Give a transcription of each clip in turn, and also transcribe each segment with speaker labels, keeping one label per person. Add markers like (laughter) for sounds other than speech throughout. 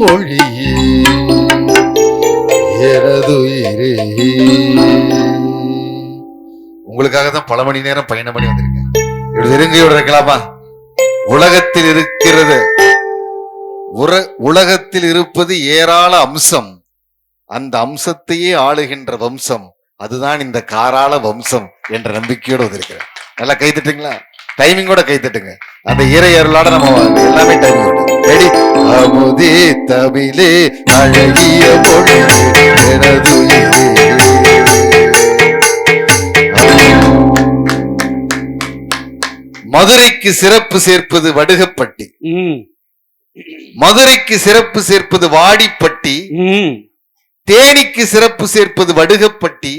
Speaker 1: மொழியே எனதுயிரே. உங்களுக்காக தான் பல மணி நேரம் பயணம் பண்ணி வந்திருக்கேன். இப்படி நெருங்கியோட இருக்கலாமா? உலகத்தில் இருக்கிறது. உலகத்தில் இருப்பது ஏராள அம்சம். அந்த அம்சத்தையே ஆளுகின்ற வம்சம். அதுதான் இந்த காராள வம்சம் என்ற நம்பிக்கையோடு வந்திருக்கிறேன். நல்லா கைத்துட்டுங்களா டைமிங் டைமிங்கோட கைத்துட்டுங்க அந்த இறை அருளாட நம்ம எல்லாமே டைமிங் தமிழே அழகிய மொழி எனதுயிரே. மதுரைக்கு சிறப்பு சேர்ப்பது வடுகப்பட்டி. மதுரைக்கு சிறப்பு சேர்ப்பது வாடிப்பட்டி. தேனிக்கு சிறப்பு சேர்ப்பது வடுகப்பட்டி.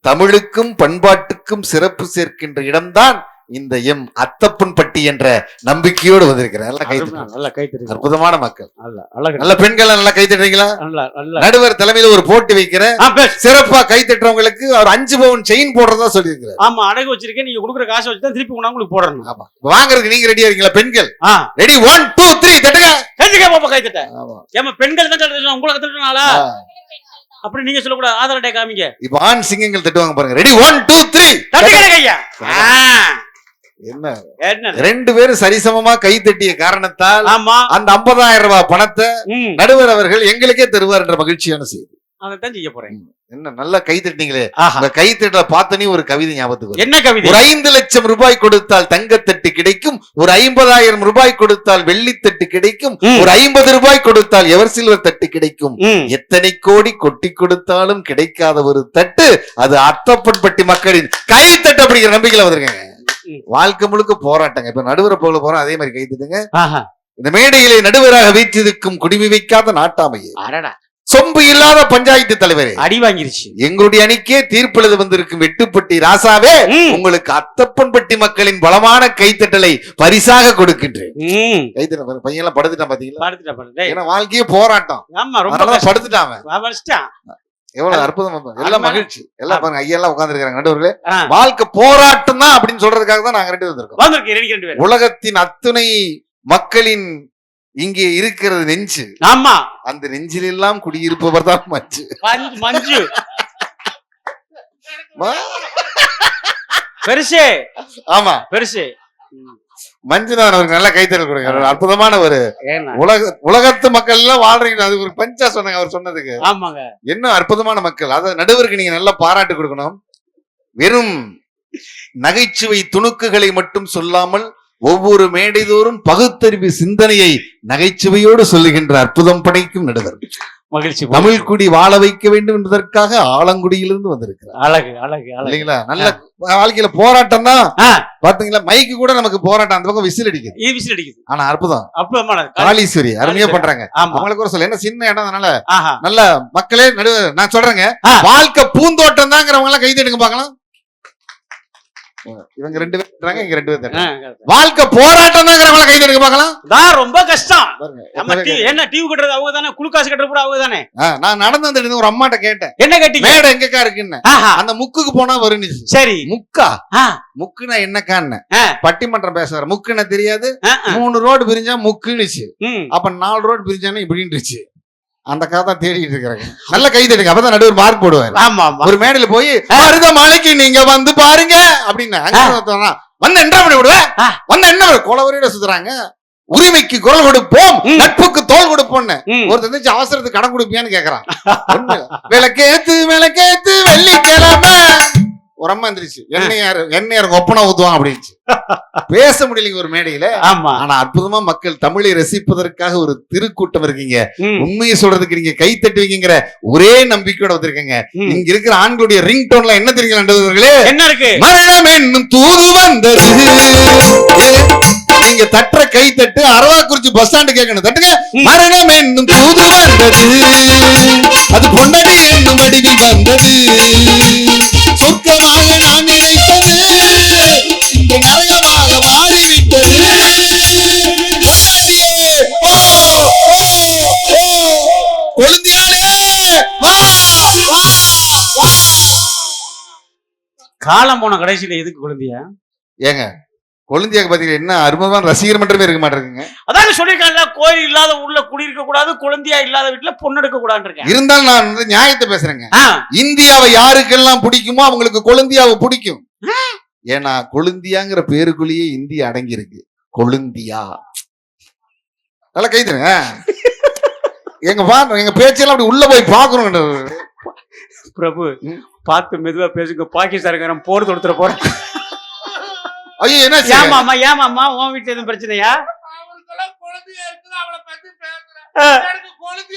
Speaker 1: தமிழுக்கும் பண்பாட்டுக்கும் சிறப்பு சேர்க்கின்ற இடம்தான் இந்த எம் அத்தப்பன் பட்டி என்ற நம்பிக்கையோடு வந்திருக்கிறேன் நல்லா கை தட்டுங்க.
Speaker 2: நல்லா கை
Speaker 1: அற்புதமான மக்கள்.
Speaker 2: நல்ல
Speaker 1: பெண்கள் நல்லா கை தட்டுறீங்களா?
Speaker 2: நல்ல நல்ல.
Speaker 1: நடுவர் தலைமையில ஒரு போட்டி வைக்கிறேன். சிறப்பா கை தட்டுறவங்களுக்கு அவர் அஞ்சு பவுன் செயின் போடுறதா சொல்லியிருக்கிறார்.
Speaker 2: ஆமா அடகு வச்சிருக்கேன். நீங்க கொடுக்குற காசை வச்சு தான் திருப்பி கொண்டாந்து உங்களுக்கு போடணும்.
Speaker 1: ஆமா. வாங்குறதுக்கு நீங்க ரெடியா இருக்கீங்களா பெண்கள்? ரெடி ஒன் டூ த்ரீ தட்டுங்க.
Speaker 2: கைத்துக்க பாப்பா கை தட்ட.
Speaker 1: ஆமா.
Speaker 2: ஏமா பெண்கள் தான் தட்டுறோம் உங்களுக்கு தட்டுனாலா
Speaker 1: ஆ.
Speaker 2: அப்படி நீங்க சொல்லக்கூடாது. ஆதார் அட்டை காமிங்க.
Speaker 1: இப்ப ஆண் சிங்கங்கள் தட்டுவாங்க பாருங்க. ரெடி ஒன் டூ த்ரீ
Speaker 2: தட்டுக்கிற கையா ஆ,
Speaker 1: என்ன? ரெண்டு பேரும் சரிசமமா கை தட்டிய காரணத்தால்
Speaker 2: ஆமா.
Speaker 1: அந்த 50000 ரூபாய் பணத்தை நடுவர் அவர்கள் எங்களுக்கே தருவார் என்ற மகிழ்ச்சியான செய்தி.
Speaker 2: அதைத்தான் செய்ய போறேன்.
Speaker 1: என்ன நல்லா கை தட்டினீங்களே.
Speaker 2: ஆஹா.
Speaker 1: உங்க கை தட்டல பார்த்தனே ஒரு கவிதை ஞாபகத்துக்கு.
Speaker 2: என்ன கவிதை?
Speaker 1: ஒரு ஐந்து லட்சம் ரூபாய் கொடுத்தால் தங்கத்தட்டு கிடைக்கும் ஒரு ஐம்பதாயிரம் ரூபாய் கொடுத்தால் வெள்ளித்தட்டு கிடைக்கும். ஒரு ஐம்பது ரூபாய் கொடுத்தால் எவர் சில்வர் தட்டு கிடைக்கும்? எத்தனை கோடி கொட்டி கொடுத்தாலும் கிடைக்காத ஒரு தட்டு அது அத்தப்பன்பட்டி மக்களின் கை தட்டு அப்படிங்கிற நம்பிக்கையில வந்திருக்காங்க. வாழ்க்கை முழுக்க போராட்டங்க. இப்ப நடுவரை போல போறோம் அதே மாதிரி கை தட்டுங்க
Speaker 2: ஆஹா.
Speaker 1: இந்த மேடையிலே நடுவராக வீற்றிருக்கும் குடிமி வைக்காத நாட்டாமையே. சொம்பு இல்லாத பஞ்சாயத்து தலைவரே.
Speaker 2: அடி வாங்கிருச்சு.
Speaker 1: எங்களுடைய அணிக்கே தீர்ப்பெழுத வந்திருக்கும் வெட்டுப்பட்டி ராசாவே. உங்களுக்கு அத்தப்பன்பட்டி மக்களின் பலமான கைத்தட்டலை பரிசாக கொடுக்கின்றேன். கைத்தட்ட பையன் எல்லாம் படுத்துட்டான் பாத்தீங்களா? ஏன்னா வாழ்க்கையே போராட்டம்.
Speaker 2: ஆமா ரொம்ப.
Speaker 1: படுத்துட்டான். எவ்வளவு அற்புதமா. எல்லாம் மகிழ்ச்சி. எல்லாம் பாருங்க ஐயா எல்லாம் உட்கார்ந்து இருக்காங்க நடுவர்களே. வாழ்க்கை போராட்டம் தான் அப்படின்னு சொல்றதுக்காக தான் நாங்க ரெண்டு வந்திருக்கோம். உலகத்தின் அத்துணை மக்களின் இங்கே இருக்கிறது நெஞ்சு.
Speaker 2: ஆமா.
Speaker 1: அந்த நெஞ்சில் எல்லாம் குடியிருப்பவர் தான் மஞ்சு.
Speaker 2: மஞ்சு. பெருசு.
Speaker 1: ஆமா.
Speaker 2: பெருசு.
Speaker 1: மஞ்சுதான் அவருக்கு நல்ல கைத்தறல் கொடுங்க. ஒரு அற்புதமான ஒரு உலக உலகத்து மக்கள் எல்லாம் வாழ்றீங்க. அது ஒரு பஞ்சா சொன்னாங்க அவர் சொன்னதுக்கு.
Speaker 2: ஆமாங்க.
Speaker 1: என்ன அற்புதமான மக்கள். அத நடுவருக்கு நீங்க நல்ல பாராட்டு கொடுக்கணும். வெறும் நகைச்சுவை துணுக்குகளை மட்டும் சொல்லாமல் ஒவ்வொரு மேடைதோறும் பகுத்தறிவு சிந்தனையை நகைச்சுவையோடு சொல்லுகின்ற அற்புதம் படைக்கும் நடுவர்.
Speaker 2: மகிழ்ச்சி
Speaker 1: தமிழ் குடி வாழ வைக்க வேண்டும் என்பதற்காக ஆலங்குடியிலிருந்து வந்திருக்கிறார்.
Speaker 2: அழகு அழகு
Speaker 1: இல்லைங்களா? நல்ல வாழ்க்கையில போராட்டம் தான். பாத்தீங்களா? மைக்கு கூட நமக்கு போராட்டம் அந்த பக்கம் விசில் அடிக்குது.
Speaker 2: விசில் அடிக்குது.
Speaker 1: ஆனா அற்புதம்.
Speaker 2: அப்புறமா
Speaker 1: காளீஸ்வரி அருமையா. பண்றாங்க. அவங்களுக்கு ஒரு சொல்ல என்ன சின்ன இடம் அதனால நல்ல மக்களே நடுவர் நான் சொல்றேங்க. வாழ்க்கை பூந்தோட்டம் தாங்கிறவங்க எல்லாம் கைது எடுங்க பார்க்கலாம். இவங்க ரெண்டு பேர் தட்டுறாங்க, இங்க ரெண்டு பேர் தட்டுறாங்க. வாழ்க்கை போராட்டம் தாங்கிறவங்க எல்லாம் கைது எடுங்க பார்க்கலாம்.
Speaker 2: தான் ரொம்ப கஷ்டம். நம்ம என்ன டிவி கட்டுறது அவங்க தானே? குளுக்காசு கட்டுறது கூட அவங்க தானே?
Speaker 1: நான் நடந்து வந்துட்டு ஒரு அம்மாட்ட கேட்டேன்.
Speaker 2: என்ன கட்டிங்க?
Speaker 1: மேடை எங்கக்கா இருக்குன்னு. அந்த முக்குக்கு போனா வருணுச்சு
Speaker 2: சரி.
Speaker 1: முக்கா. முக்குனா என்னக்கான்னு. பட்டிமன்றம் பேசுற முக்குன்னு தெரியாது. மூணு ரோடு பிரிஞ்சா முக்குன்னுச்சு. அப்ப நாலு ரோடு பிரிஞ்சானே இப்படின்னுச்சு. அந்த கதை தான் தேடிட்டு இருக்கிறாங்க. நல்ல கை தட்டுங்க அப்பதான் நடுவர் மார்க் போடுவார்.
Speaker 2: ஆமா
Speaker 1: ஒரு மேடையில போய் மருத மலைக்கு நீங்க வந்து பாருங்க அப்படின்னு வந்து என்ன பண்ணி விடுவ?
Speaker 2: ஆ.
Speaker 1: வந்து என்ன குளவரியோட சுத்துறாங்க. உரிமைக்கு குரல் கொடுப்போம். நட்புக்கு தோல் கொடுப்போம்னு.
Speaker 2: ம்.
Speaker 1: ஒருத்தன் இருந்துச்சு அவசரத்துக்கு கடன் கொடுப்பியான்னு கேக்குறான். (laughs) விளக்கேத்து விளக்கேத்து வெள்ளிக்கிழமை. அம்மா இருந்துருச்சு. எண்ணெயாரு எண்ணெயாரு ஒப்பனை ஊத்துவான் அப்படின்ச்சு. (laughs) பேச முடியலைங்க ஒரு மேடையில.
Speaker 2: ஆமா.
Speaker 1: ஆனா அற்புதமா மக்கள் தமிழை ரசிப்பதற்காக ஒரு திருக்கூட்டம் இருக்கீங்க. உண்மையை சொல்றதுக்கு நீங்க கை தட்டுவீங்கிற ஒரே நம்பிக்கையோட வந்திருக்கீங்க. இங்க இருக்கிற ஆண்களுடைய ரிங் டோன்ல என்ன தெரியுங்களா
Speaker 2: என்ன இருக்கு?
Speaker 1: மரணம் என்னும் தூது வந்தது. நீங்க தட்டுற கை தட்டு அரவாக்குறிச்சி பஸ் ஸ்டாண்டு கேட்கணும் தட்டுங்க. மரணம் என்னும் தூது வந்தது. அது பொண்டடி என்னும் வடிவில் வந்தது. சொர்க்கமாக நான் நினைத்தது. இங்க நரகமாக மாறிவிட்டது. பொண்டாட்டியே, ஓ, ஓ, ஓ, கொழுந்தியாளே, வா, வா, வா.
Speaker 2: காலம் போன கடைசியில எதுக்கு குழந்தையா?
Speaker 1: ஏங்க கொழுந்தியாக்கு பாத்தீங்கன்னா என்ன அருமையான ரசிகர் மன்றமே இருக்க மாட்டிருக்குங்க
Speaker 2: அதாங்க சொல்லியிருக்காங்கல்ல கோயில் இல்லாத ஊர்ல குடியிருக்க கூடாது குழந்தையா இல்லாத வீட்டுல பொண்ணு எடுக்க கூடாதுன்னு
Speaker 1: இருந்தாலும் நான் வந்து நியாயத்தை பேசுறேங்க. இந்தியாவை யாருக்கெல்லாம் பிடிக்குமோ அவங்களுக்கு கொழுந்தியாவை பிடிக்கும். ஏன்னா கொழுந்தியாங்கிற பேருக்குள்ளேயே இந்தியா அடங்கி இருக்கு கொழுந்தியா. நல்லா கைதுங்க எங்க பா எங்க பேச்செல்லாம் அப்படி உள்ள போய் பாக்குறோம்
Speaker 2: பிரபு. பார்த்து மெதுவா பேசுங்க. பாகிஸ்தானுக்காரன் போர் தொடுத்துற போறேன்.
Speaker 1: ஐயோ என்ன?
Speaker 2: ஏமாமா ஏமாமா உன் வீட்டுல எதுவும் பிரச்சனையா?
Speaker 3: பத்தி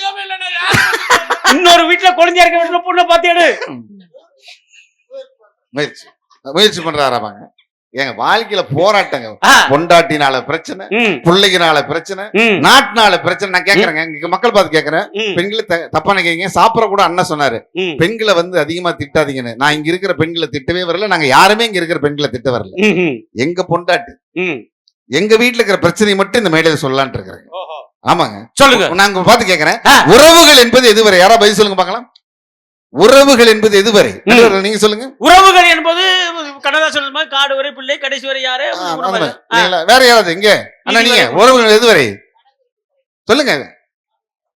Speaker 2: இன்னொரு வீட்டுல குழந்தையா இருக்க வீட்டுல பொண்ணை பார்த்து எடு.
Speaker 1: முயற்சி. முயற்சி பண்றாராமாங்க எங்க வாழ்க்கையில போராட்டங்க. பொண்டாட்டினால பிரச்சனை பிள்ளைகனால பிரச்சனை நாட்டினால பிரச்சனை. நான் கேக்குறேங்க. இங்க மக்கள் பார்த்து கேக்குறேன். பெண்களை தப்பா நினைக்கிறீங்க சாப்பிட கூட அண்ணன் சொன்னாரு. பெண்களை வந்து அதிகமா திட்டாதீங்கன்னு. நான் இங்க இருக்கிற பெண்களை திட்டவே வரல. நாங்க யாருமே இங்க இருக்கிற பெண்களை திட்ட வரல. எங்க பொண்டாட்டி. எங்க வீட்டுல இருக்கிற பிரச்சனையை மட்டும் இந்த மேடையில சொல்லலாம்னு இருக்கிறேங்க. ஆமாங்க.
Speaker 2: சொல்லுங்க.
Speaker 1: நாங்க பார்த்து கேக்குறேன். உறவுகள் என்பது எதுவரை? யாரா பதில் சொல்லுங்க பார்க்கலாம். உறவுகள் என்பது எதுவரை நீங்க சொல்லுங்க.
Speaker 2: உறவுகள் என்பது கண்ணதாசன் சொல்லும் மாதிரி காடு வரை பிள்ளை கடைசி வரை யாரு?
Speaker 1: வேற யாராவது எங்க அண்ணா நீங்க. உறவுகள் எதுவரை சொல்லுங்க.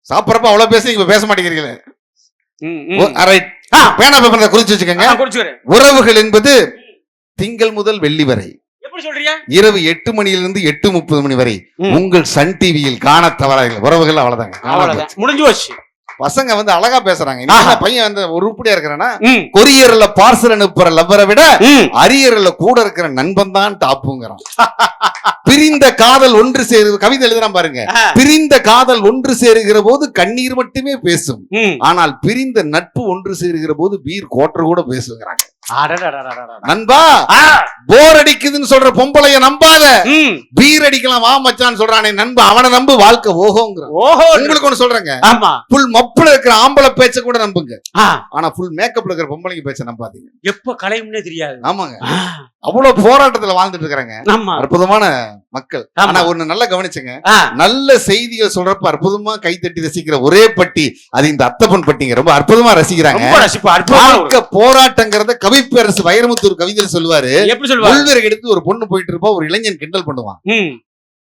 Speaker 1: சாப்பிடறப்ப அவ்வளவு பேச இப்ப பேச மாட்டேங்கிறீங்களே. பேனா பேப்பர் குறிச்சு வச்சுக்கோங்க. உறவுகள் என்பது திங்கள் முதல் வெள்ளி வரை. இரவு எட்டு மணியிலிருந்து எட்டு முப்பது மணி வரை. உங்கள் சன் டிவியில் காண தவறார்கள் உறவுகள் அவ்வளவுதாங்க.
Speaker 2: முடிஞ்சு போச்சு.
Speaker 1: பசங்க வந்து அழகா பேசுறாங்க. என்ன பையன் வந்து ஒரு உருப்படியா இருக்கிறானா
Speaker 2: ம்,
Speaker 1: கொரியர்ல பார்சல் அனுப்புற லவ்வரை விட. அரியர்ல கூட இருக்கிற நண்பன் தான் டாப்புங்கிறான் (laughs) பிரிந்த காதல் ஒன்று சேரு கவிதை எழுதுறான் பாருங்க பிரிந்த காதல் ஒன்று சேருகிற போது கண்ணீர் மட்டுமே பேசும். ஆனால் பிரிந்த நட்பு ஒன்று சேருகிற போது பீர் கோட்டர் கூட பேசுகிறாங்க. நண்பா போர் அடிக்குதுன்னு சொல்ற பொம்பளைய நம்பாத. பீர் அடிக்கலாம் வா மச்சான் சொல்றானே நண்பா அவனை நம்பு வாழ்க்கை ஓஹோங்கிறான்
Speaker 2: ஓஹோ
Speaker 1: உங்களுக்கு ஒண்ணு சொல்றேங்க.
Speaker 2: ஆமா.
Speaker 1: புல் மப்புல இருக்கிற ஆம்பளை பேச்ச கூட நம்புங்க ஆனா புல் மேக்கப்ல இருக்கிற பொம்பளைங்க பேச்ச நம்பாதீங்க.
Speaker 2: எப்ப கலையும்னே தெரியாது.
Speaker 1: ஆமாங்க. அவ்வளவு போராட்டத்துல வாழ்ந்துட்டு இருக்கிறாங்க. அற்புதமான மக்கள். ஆனா ஒண்ணு நல்லா கவனிச்சுங்க. நல்ல செய்திகள் சொல்றப்ப அற்புதமா கைத்தட்டி ரசிக்கிற ஒரே பட்டி அது இந்த அத்தப்பன் பட்டிங்க. ரொம்ப அற்புதமா ரசிக்கிறாங்க. போராட்டங்கிறத கவிப்பேரசு வைரமுத்தூர் கவிதையில சொல்லுவாரு. உள்விறகு எடுத்து ஒரு பொண்ணு போயிட்டு இருப்பா ஒரு இளைஞன் கிண்டல் பண்ணுவான்.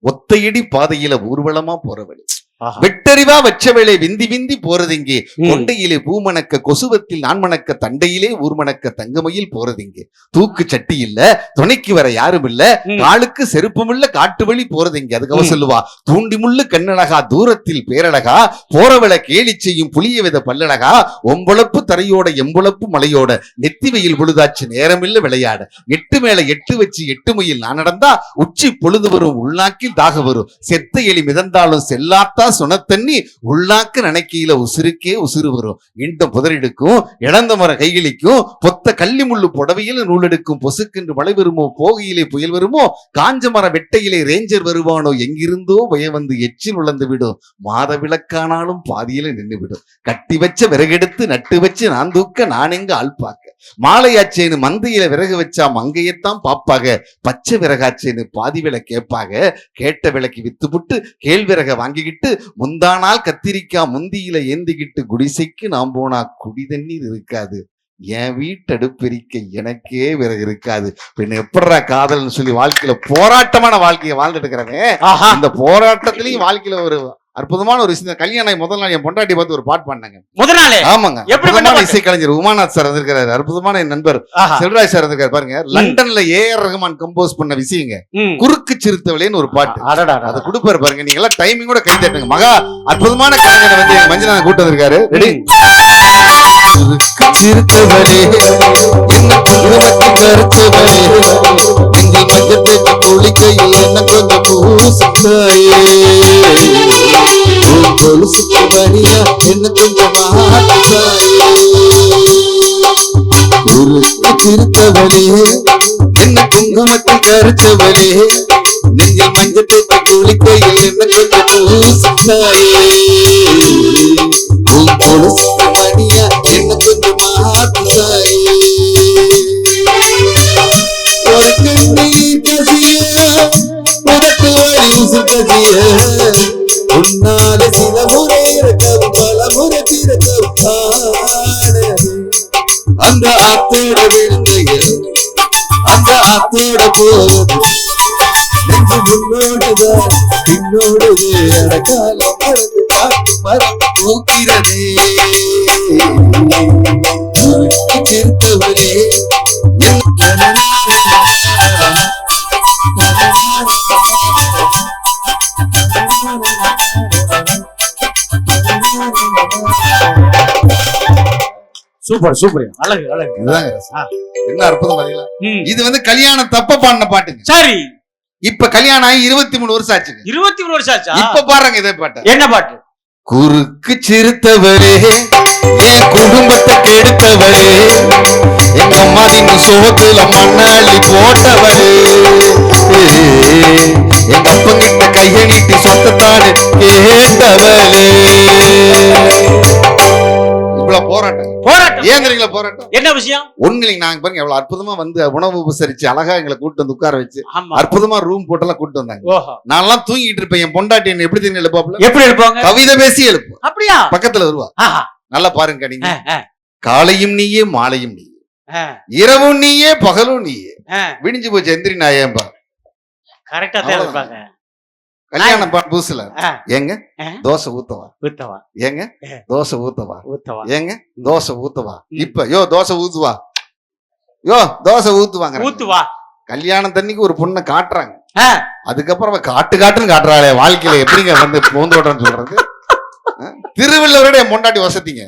Speaker 1: ஒத்தையடி பாதையில ஊர்வலமா போறவள்
Speaker 2: ஆஹா.
Speaker 1: வெட்டறிவா வச்ச வேளை விந்தி விந்தி போறது இங்கே
Speaker 2: ம்.
Speaker 1: கொண்டையிலே பூமணக்க கொசுவத்தில் நான்மணக்க தண்டையிலே ஊர்மணக்க தங்கமயில் போறது இங்கே தூக்கு சட்டி இல்ல துணைக்கு வர யாரும் இல்ல. காலுக்கு செருப்பும் இல்ல காட்டு வழி போறது இங்கே அதுக்கு அவ
Speaker 2: ம்.
Speaker 1: சொல்லுவா தூண்டி முள்ளு கண்ணழகா தூரத்தில் பேரழகா போறவள கேலி செய்யும் புளிய வித பல்லழகா ஒம்பளப்பு தரையோட எம்புளப்பு மலையோட நெத்தி வெயில் பொழுதாச்சு நேரமில்ல விளையாட எட்டு மேல எட்டு வச்சு எட்டு மையில் நான் நடந்தா உச்சி பொழுது வரும் உள்நாக்கில் தாக வரும் செத்த எலி மிதந்தாலும் செல்லாத்தா சொன்ன தண்ணி உள்ளாக்க நினைக்கையில உசுருக்கே உசுறு வரும். இந்த புதரெடுக்கும் இழந்த மர கைகளிக்கும் பொத்த கள்ளி முள்ளு புடவையில் நூலெடுக்கும் பொசுக்கென்று மழை வருமோ போகையிலே புயல் வருமோ காஞ்ச மர வெட்டையிலே ரேஞ்சர் வருவானோ எங்கிருந்தோ பய வந்து எச்சில் உழந்து விடும். மாத விளக்கானாலும் பாதியில நின்று விடும் கட்டி வச்ச விறகெடுத்து நட்டு வச்சு நான் தூக்க நான் எங்க ஆள் பார்க்க? மாலையாச்சேன்னு மந்தையில விறகு வச்சா மங்கையத்தான் பாப்பாக பச்சை விறகாச்சேன்னு பாதி விலை கேட்பாக கேட்ட விலைக்கு வித்துப்புட்டு கேழ்விறக வாங்கிக்கிட்டு முந்தா நாள் கத்திரிக்காய் முந்தியில ஏந்திக்கிட்டு குடிசைக்கு நாம் போனா குடி தண்ணீர் இருக்காது. என் வீட்டடுப்பெரிக்க எனக்கே விறகு இருக்காது. பின்ன எப்படிடா காதல்னு சொல்லி வாழ்க்கையில போராட்டமான வாழ்க்கையை வாழ்ந்துட்டு இருக்கிறவன். அந்த போராட்டத்திலையும் வாழ்க்கையில ஒரு அற்புதமான ஒரு விஷயம். கல்யாணம் முதல் நாள் என் பொண்டாட்டி பார்த்து ஒரு பாட்டு பண்ணாங்க
Speaker 2: முதல் நாளே?
Speaker 1: ஆமாங்க.
Speaker 2: எப்படி
Speaker 1: இசை கலைஞர் உமாநாத் சார் வந்திருக்காரு அற்புதமான என் நண்பர். செல்வராஜ் சார் வந்திருக்காரு பாருங்க. லண்டன்ல ஏஆர் ரஹ்மான் கம்போஸ் பண்ண விஷயங்க. குறுக்கு சிறுத்தவளேன்னு ஒரு பாட்டு. அதை கொடுப்பாரு பாருங்க. நீங்க எல்லாம் டைமிங் கூட கை தட்டுங்க. மகா அற்புதமான கலைஞரை வந்து எங்க மஞ்சள் கூட்டு வந்திருக்காரு ரெடி சிறுத்தவளே என்ன குடும்பத்தில் கருத்தவளே எங்கள் மஞ்சத்தை குளிக்கையில் என்ன கொஞ்சம் பூசத்தாயே கொலுசுக்கு வழியா என்ன கொஞ்சம் மாத்தாயே உருக்கு சிறுத்தவளே என்ன குங்குமத்தை கருத்தவளே நெஞ்சில் மஞ்சள் தேய்த்து குளிக்கையில் என்ன கொஞ்சம் பூசத்தாயே உன் கொலுசுக்கு வழியா என்ன கொஞ்சம் மாத்தாயே ஒரு கண்ணீர் கசிய உனக்கு வழி உசு கசிய உன்னால சில முறை இருக்கவும் பல முறை பிறக்கவும் அந்த ஆத்தோட விழுந்தைய அந்த ஆத்தோட நெஞ்சு முன்னோடுதான் பின்னோடுது அடக்காலம் மறந்து காத்து மரம் பூக்கிறதே உனக்கு
Speaker 2: சூப்பர் சூப்பர். அழகு அழகு.
Speaker 1: இதுதாங்க ரசம்.
Speaker 2: ஆ.
Speaker 1: என்ன அற்புதம் பாத்தீங்களா?
Speaker 2: ம்.
Speaker 1: இது வந்து கல்யாணம் தப்ப பாடின பாட்டுங்க.
Speaker 2: சரி.
Speaker 1: இப்ப கல்யாணம் ஆகி இருபத்தி மூணு வருஷம் ஆச்சுங்க.
Speaker 2: இருபத்தி மூணு வருஷம் ஆச்சா?
Speaker 1: இப்ப பாருங்க இதே பாட்டை.
Speaker 2: என்ன பாட்டு?
Speaker 1: குறுக்கு சிறுத்தவரே என் குடும்பத்தை கெடுத்தவரே எங்க அம்மாதின் சோத்துல மண்ணாளி போட்டவரே எங்க அப்பங்கிட்ட கைய நீட்டி சொத்தத்தானு கேட்டவரே இவ்வளவு போராட்டம். தெரியுங்களா போராட்டம்?
Speaker 2: என்ன விஷயம்?
Speaker 1: ஒண்ணு இல்லைங்க நாங்க பாருங்க எவ்வளவு அற்புதமா வந்து உணவு உபசரிச்சு அழகா எங்களை கூட்டு வந்து உட்கார வச்சு அற்புதமா ரூம் போட்டெல்லாம் கூட்டு வந்தாங்க.
Speaker 2: ஓஹோ.
Speaker 1: நான்லாம் தூங்கிட்டு இருப்பேன். என் பொண்டாட்டி என்ன எப்படி தெரியும் எழுப்பாப்புல
Speaker 2: எப்படி இருப்பாங்க
Speaker 1: கவிதை பேசி எழுப்பும்
Speaker 2: அப்படியா?
Speaker 1: பக்கத்துல வருவா. நல்லா பாருங்க நீங்க. காலையும் நீயே மாலையும் நீயே.
Speaker 2: ஆ,
Speaker 1: இரவும் நீயே பகலும் நீயே. விடிஞ்சு போச்சு எந்திரி நாயேம்பா.
Speaker 2: கரெக்டா தான்
Speaker 1: அவ்வளவுதான்.
Speaker 2: இருப்பாங்க
Speaker 1: கல்யாணம் புதுசுல. ஏங்க. தோசை ஊத்தவா?
Speaker 2: ஊத்தவா.
Speaker 1: ஏங்க
Speaker 2: ஆ.
Speaker 1: தோசை ஊத்தவா?
Speaker 2: ஊத்தவா.
Speaker 1: ஏங்க தோசை ஊத்தவா. இப்ப யோ தோசை ஊத்துவா? யோ தோசை ஊத்துவாங்க
Speaker 2: ஊத்துவா.
Speaker 1: கல்யாணம் தண்ணிக்கு ஒரு பொண்ணை காட்டுறாங்க. அதுக்கப்புறம் அவ காட்டு காட்டுன்னு காட்டுறாளே வாழ்க்கையில எப்படிங்க வந்து பூந்தோட்டம்னு சொல்றது? ஆ? திருவள்ளுவரோட என் பொண்டாட்டி வசதிங்க.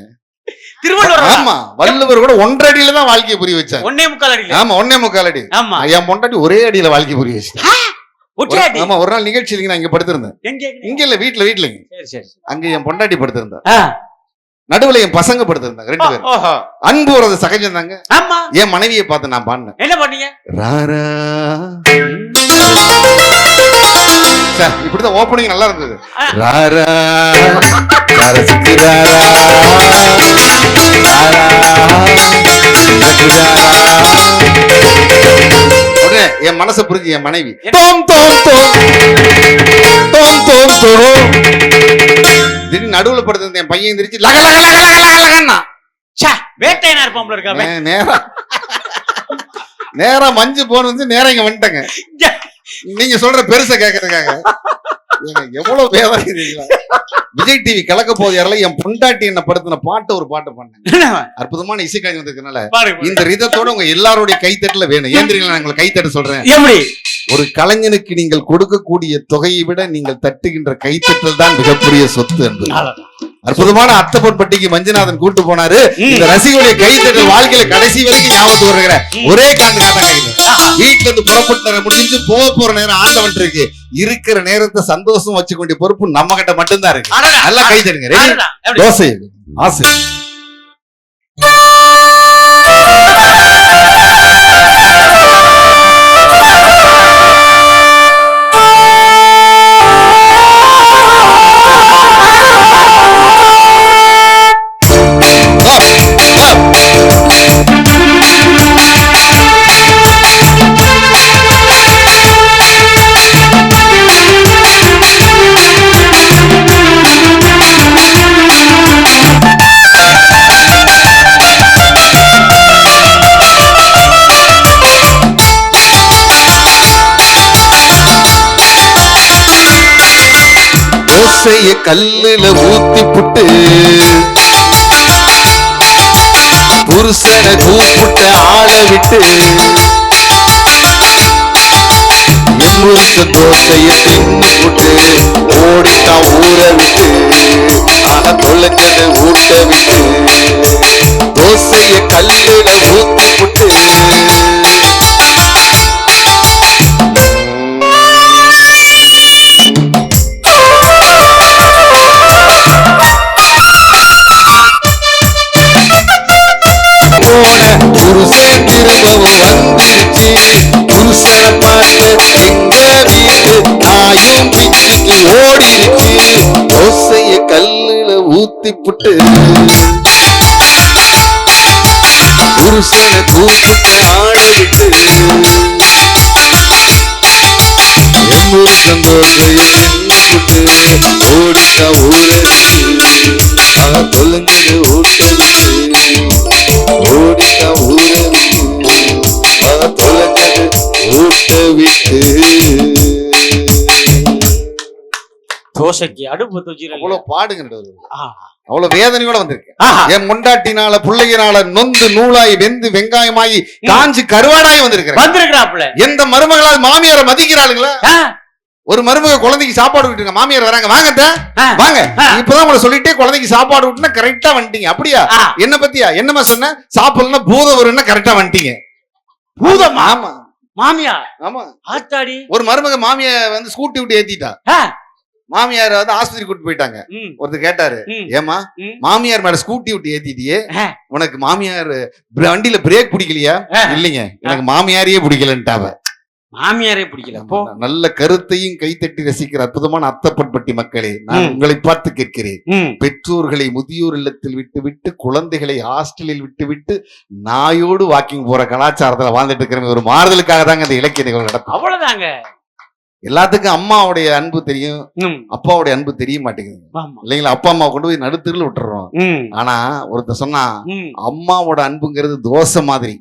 Speaker 2: திருவள்ளுவர்?
Speaker 1: ஆமா வள்ளுவர் கூட ஒன்றரை அடியில தான் வாழ்க்கையை புரிய வச்சாங்க
Speaker 2: ஒன்னே முக்கால் அடியில?
Speaker 1: ஆமா ஒன்னே முக்கால் அடி.
Speaker 2: ஆமா.
Speaker 1: என் பொண்டாட்டி ஒரே அடியில வாழ்க்கை புரிய வச்சு ஆமா ஒரு நாள் நிகழ்ச்சியில நான் இங்க படுத்திருந்தேன். இங்க இல்ல வீட்டுல வீட்டுலங்க
Speaker 2: சரி சரி.
Speaker 1: அங்க என் பொண்டாட்டி படுத்திருந்தா.
Speaker 2: ஆ,
Speaker 1: நடுவுல என் பசங்க படுத்திருந்தாங்க ரெண்டு பேரும் அன்பு வரது சகஜம் தாங்க.
Speaker 2: ஆமா.
Speaker 1: என் மனைவியை பார்த்து நான் பாடினேன்.
Speaker 2: என்ன பண்ணீங்க
Speaker 1: ராரா. சார் இப்படிதான் ஓப்பனிங் நல்லா இருந்தது. ராரா. ரசிக்கு ராரா ராரா. ராரா. என் மனசை புரிஞ்சு என் மனைவி. தோம் தோம் தோம். தோம் தோம் தோம். திடீர்னு நடுவுல படுத்திருந்த என் பையன் எந்திரிச்சு லக லக லக லக லக லகன்னா.
Speaker 2: வேட்டையனா இருப்பான்ல இருக்காம.
Speaker 1: நேரா. நேரா மஞ்சு போன் வந்து நேரா இங்க வந்துட்டேங்க. நீங்க சொல்ற பெருசா கேக்குறதுக்காக. எவ்வளவு வேதனை விஜய் டிவி கலக்க போது யாரெல்லாம் என் பொண்டாட்டி என்ன படுத்தின பாட்டு ஒரு பாட்டு பண்ணேன் அற்புதமான இசைக்காஞ்சி வந்திருக்கனால
Speaker 2: பாருங்க
Speaker 1: இந்த ரிதத்தோட உங்க எல்லாருடைய கைத்தட்டல வேணும். ஏன் தெரியுங்களா நான் உங்களை கைத்தட்ட சொல்றேன்.
Speaker 2: எப்படி?
Speaker 1: ஒரு கலைஞனுக்கு நீங்கள் கொடுக்கக்கூடிய தொகையை விட நீங்கள் தட்டுகின்ற கைத்தட்டல் தான் மிகப்பெரிய சொத்து என்பது. அற்புதமான அத்தப்பட்டிக்கு மஞ்சுநாதன் கூட்டு போனாரு. இந்த ரசிகருடைய கைத்தட்டல் வாழ்க்கையில கடைசி வரைக்கும் ஞாபகத்து வருகிற ஒரே காட்டு காட்டாங்க. வீட்டுல இருந்து புறப்பட்டு முடிஞ்சு போக போற நேரம் ஆண்டவன் இருக்கு. இருக்கிற நேரத்தை சந்தோஷம் வச்சுக்கொண்டிய பொறுப்பு நம்ம கிட்ட மட்டும்தான் இருக்கு. நல்லா கை தருங்க? தோசை ஆசை தோசைய கல்லுல ஊத்தி புட்டு புருஷனை கூப்பிட்ட ஆள விட்டு தோசைய தின்னு புட்டு ஓடிட்டான் ஊற விட்டு ஆனா தொலைஞ்சது ஊட்ட விட்டு தோசைய கல்லுல ஊத்தி புட்டு புருஷன் திரும்பவும் வந்துருச்சு. புருஷனை பார்த்து எங்க வீட்டு நாயும் பிச்சுக்கு ஓடிருச்சு தோசைய கல்லுல ஊத்தி புட்டு. புருஷனை கூப்பிட்டு ஆட விட்டு என் புருஷன் தோசைய தின்னு புட்டு ஓடிட்டா ஊரடிச்சு அவ தொலைஞ்சது ஊட்ட விட்டு.
Speaker 2: தோசைக்கு அடுப்பு வச்சுக்கிறேன்
Speaker 1: அவ்வளவு பாடுங்க. அவ்வளவு வேதனையோட வந்திருக்கேன்.
Speaker 2: ஆஹா.
Speaker 1: என் முண்டாட்டினால பிள்ளையினால நொந்து நூலாய் வெந்து வெங்காயமாயி காஞ்சு கருவாடாய் வந்திருக்கிறேன்.
Speaker 2: வந்திருக்கிறாப்புல.
Speaker 1: எந்த மருமகளால் மாமியாரை மதிக்கிறாளுங்களா? ஒரு மருமக குழந்தைக்கு சாப்பாடு விட்டுருங்க மாமியார் வராங்க. வாங்க வாங்க. இப்பதான் உங்களை சொல்லிட்டே குழந்தைக்கு சாப்பாடு விட்டுனா கரெக்டா வந்துட்டீங்க. அப்படியா. என்ன பத்தியா? என்னமா சொன்ன? சாப்பிடலன்னா பூதம் வரும்னா கரெக்டா வந்துட்டீங்க.
Speaker 2: பூதமா?
Speaker 1: ஆமா.
Speaker 2: மாமியா
Speaker 1: ஆமா.
Speaker 2: ஆத்தாடி.
Speaker 1: ஒரு மருமக மாமிய வந்து ஸ்கூட்டி விட்டு ஏத்திட்டா. மாமியார் வந்து ஆஸ்பத்திரி கூட்டு போயிட்டாங்க. ஒருத்தர் கேட்டாரு. ஏமா. மாமியார் மேல ஸ்கூட்டி விட்டு ஏத்திட்டியே. உனக்கு மாமியார் வண்டியில பிரேக் பிடிக்கலையா. இல்லைங்க. எனக்கு மாமியாரையே பிடிக்கலன்ட்டாவ.
Speaker 2: மாமியாரே பிடிக்கல.
Speaker 1: நல்ல கருத்தையும் கைத்தட்டி ரசிக்கிற அற்புதமான அத்தப்பட்பட்டி மக்களே நான். உங்களை பார்த்து கேட்கிறேன். பெற்றோர்களை முதியோர் இல்லத்தில் விட்டுவிட்டு குழந்தைகளை ஹாஸ்டலில் விட்டுவிட்டு நாயோடு வாக்கிங் போற கலாச்சாரத்துல வாழ்ந்துட்டு இருக்கிற ஒரு மாறுதலுக்காக தாங்க இந்த இலக்கிய நிகழ்வு நடக்கும்.
Speaker 2: அவ்வளவுதாங்க.
Speaker 1: எல்லாத்துக்கும் அம்மாவுடைய அன்பு தெரியும் அப்பாவுடைய அன்பு தெரிய மாட்டேங்குது. இல்லைங்களா அப்பா அம்மா கொண்டு போய் நடுத்தருல விட்டுறோம். ஆனா ஒருத்தர் சொன்னா அம்மாவோட அன்புங்கிறது தோசை மாதிரி.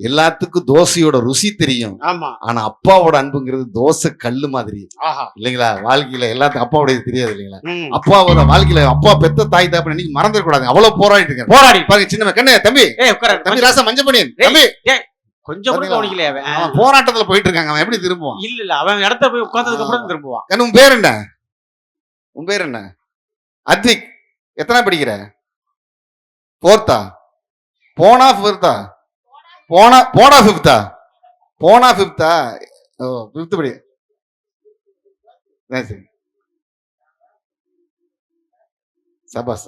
Speaker 1: எல்லாத்துக்கும் தோசையோட ருசி தெரியும்.
Speaker 2: ஆமா.
Speaker 1: ஆனா அப்பாவோட அன்புங்கிறது தோசை கல்லு மாதிரி. இல்லைங்களா? வாழ்க்கையில எல்லாத்துக்கும் அப்பாவுடைய தெரியாது இல்லைங்களா. அப்பாவோட வாழ்க்கையில அப்பா பெத்த தாய் தாப்ப இன்னைக்கு மறந்துடக்கூடாது அவ்வளவு போராடிட்டு இருக்கேன்
Speaker 2: போராடி.
Speaker 1: பாருங்க சின்ன கண்ணு தம்பி. தம்பி ராசா மஞ்ச பண்ணியன். தம்பி.
Speaker 2: கொஞ்சம் கூட? கவனிக்கலையே அவன்?
Speaker 1: போராட்டத்துல போயிட்டு இருக்காங்க. அவன் எப்படி திரும்புவான்?
Speaker 2: இல்ல இல்ல. அவன் இடத்த போய் உட்கார்ந்ததுக்கு அப்புறம் திரும்புவான்.
Speaker 1: கண்ணு உன் பேர் என்ன? உன் பேர் என்ன? அத்விக். எத்தனை படிக்கிற? போர்த்தா போனா ஃபிஃப்த்தா போனா போனா ஃபிஃப்த்தா போனா ஃபிஃப்த்தா ஓ ஃபிஃப்த் படி. சரி. சபாஸ்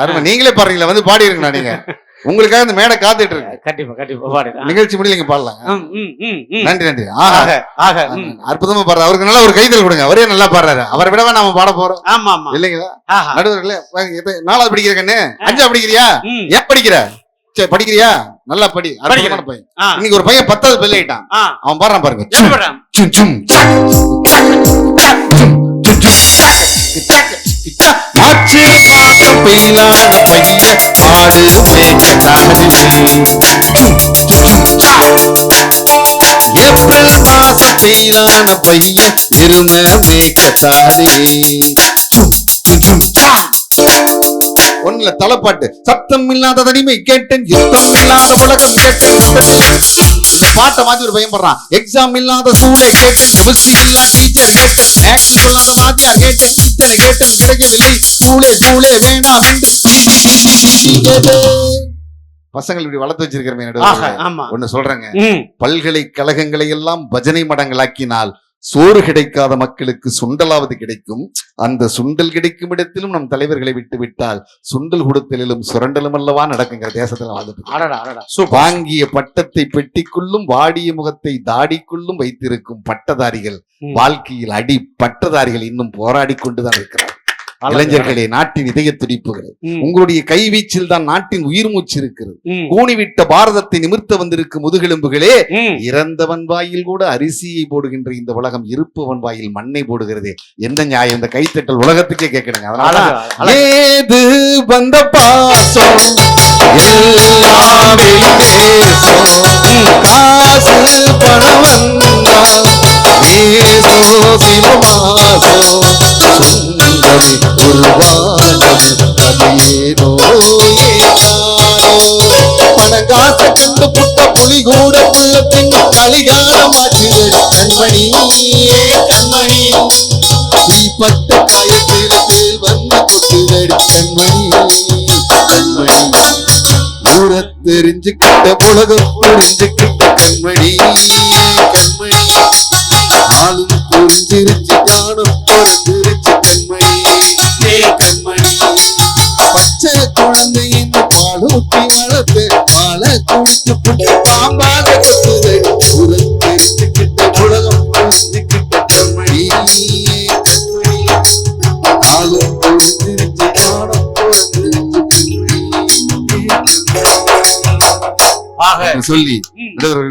Speaker 1: அருமை நீங்களே பாடுறீங்களா வந்து பாடி இருக்கீங்களா நீங்க. (laughs) உங்களுக்காக இந்த மேடை காத்துட்டு இருக்கு.
Speaker 2: கண்டிப்பா கண்டிப்பா பாடு ஆ.
Speaker 1: நிகழ்ச்சி முடியல நீங்க பாடலாம். நன்றி நன்றி. ஆஹா.
Speaker 2: ஆக ஆக.
Speaker 1: அற்புதமா பாடுறாரு அவருக்கு நல்ல ஒரு கைதல் கொடுங்க. அவரே நல்லா பாடுறாரு. அவரை விடவே நாம பாட போறோம்.
Speaker 2: ஆமா ஆமா.
Speaker 1: இல்லைங்களா? நடுவர்களே நாலாவது படிக்கிற கண்ணு? அஞ்சா படிக்கிறியா. ஏன் படிக்கிற? சரி படிக்கிறியா? நல்லா படி. அற்புதமான பையன். இன்னைக்கு ஒரு பையன் பத்தாவது பெல் ஆயிட்டான். அவன் பாடுறான் பாருங்க.
Speaker 2: எப்படி பண்றான்?
Speaker 1: சும், சும், சாக், சும், சும், சும், சாக், சாக், சாக். ஒண்ணுல தலைப்பாட்டு. சத்தம் இல்லாத தனிமை கேட்டேன் யுத்தம் இல்லாத உலகம் கேட்டேன். இந்த பாட்டை மாத்தி ஒரு பையன் பண்றான் எக்ஸாம் இல்லாத ஸ்கூலை கேட்டேன் கெமிஸ்ட்ரி இல்லா டீச்சர் கேட்டேன். மேக்ஸ் சொல்லாத வாத்தியார் கேட்டேன் டீச்சரை கேட்டேன். கிடைக்கவில்லை ஸ்கூலே ஸ்கூலே வேண்டாம் என்று. பசங்கள் இப்படி வளர்த்து.
Speaker 2: ஆமா.
Speaker 1: ஒண்ணு சொல்றேங்க. பல்கலைக்கழகங்களை எல்லாம் பஜனை மடங்களாக்கினால் சோறு கிடைக்காத மக்களுக்கு சுண்டலாவது கிடைக்கும். அந்த சுண்டல் கிடைக்கும் இடத்திலும் நம் தலைவர்களை விட்டு விட்டால் சுண்டல் கொடுத்தலிலும் சுரண்டலும் அல்லவா நடக்குங்கிற தேசத்துல வாழ்ந்துட்டு வாங்கிய பட்டத்தை பெட்டிக்குள்ளும் வாடிய முகத்தை தாடிக்குள்ளும் வைத்திருக்கும் பட்டதாரிகள். வாழ்க்கையில் அடி பட்டதாரிகள் இன்னும் போராடி கொண்டுதான் இருக்கிறார் இளைஞர்களே நாட்டின் இதய துடிப்புகளே. உங்களுடைய கைவீச்சில் தான் நாட்டின் உயிர் மூச்சு இருக்கிறது. கூணிவிட்ட பாரதத்தை நிமிர்த்த வந்திருக்கும் முதுகெலும்புகளே. இறந்தவன் வாயில் கூட அரிசியை போடுகின்ற இந்த உலகம் இருப்பவன் வாயில் மண்ணை போடுகிறது என்ன நியாயம் இந்த கைத்தட்டல் உலகத்துக்கே கேட்கணுங்க அதனால. ஏது வந்த பாசம். காசு பணம் வந்தா ஏதோ சில மாசம் சுந்தரி ஒரு வானம் அது ஏனோ ஏனானோ பணம் கண்டு புட்ட புலி கூட புள்ள பின்னு கலிகாலமாச்சு கண்மணி. கண்மணி. தீப்பட்ட காயத்தில் தேல் வந்து கொட்டுதடி கண்மணி. கண்மணி. ஊர தெரிஞ்சுக்கிட்ட உலகம் புரிஞ்சுக்கிட்ட கண்மணி. கண்மணி. ஆளும் புரிஞ்சிருச்சு கத்துது தெரிஞ்சுக்கிட்ட உலகம் புரிஞ்சுக்கிட்ட சொல்லி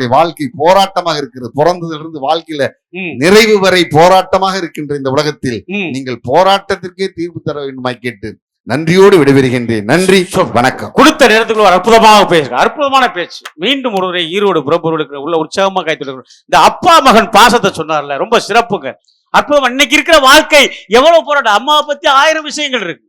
Speaker 1: வாழ்க்கை போராட்டமாக இருக்கிறது பிறந்ததிலிருந்து வாழ்க்கையில. நிறைவு வரை போராட்டமாக இருக்கின்ற இந்த உலகத்தில். நீங்கள் போராட்டத்திற்கே தீர்ப்பு தர வேண்டுமாய் கேட்டு நன்றியோடு விடைபெறுகின்றேன். நன்றி வணக்கம்.
Speaker 2: கொடுத்த நேரத்துக்குள்ள ஒரு அற்புதமாக பேசுங்க அற்புதமான பேச்சு. மீண்டும் ஒருவரை ஈரோடு புறப்பொருளுக்கு உள்ள உற்சாகமா கைத்து இந்த அப்பா மகன் பாசத்தை சொன்னார்ல ரொம்ப சிறப்புங்க. அற்புதம் இன்னைக்கு இருக்கிற வாழ்க்கை எவ்வளவு போராட்டம் அம்மாவை பத்தி ஆயிரம் விஷயங்கள் இருக்கு.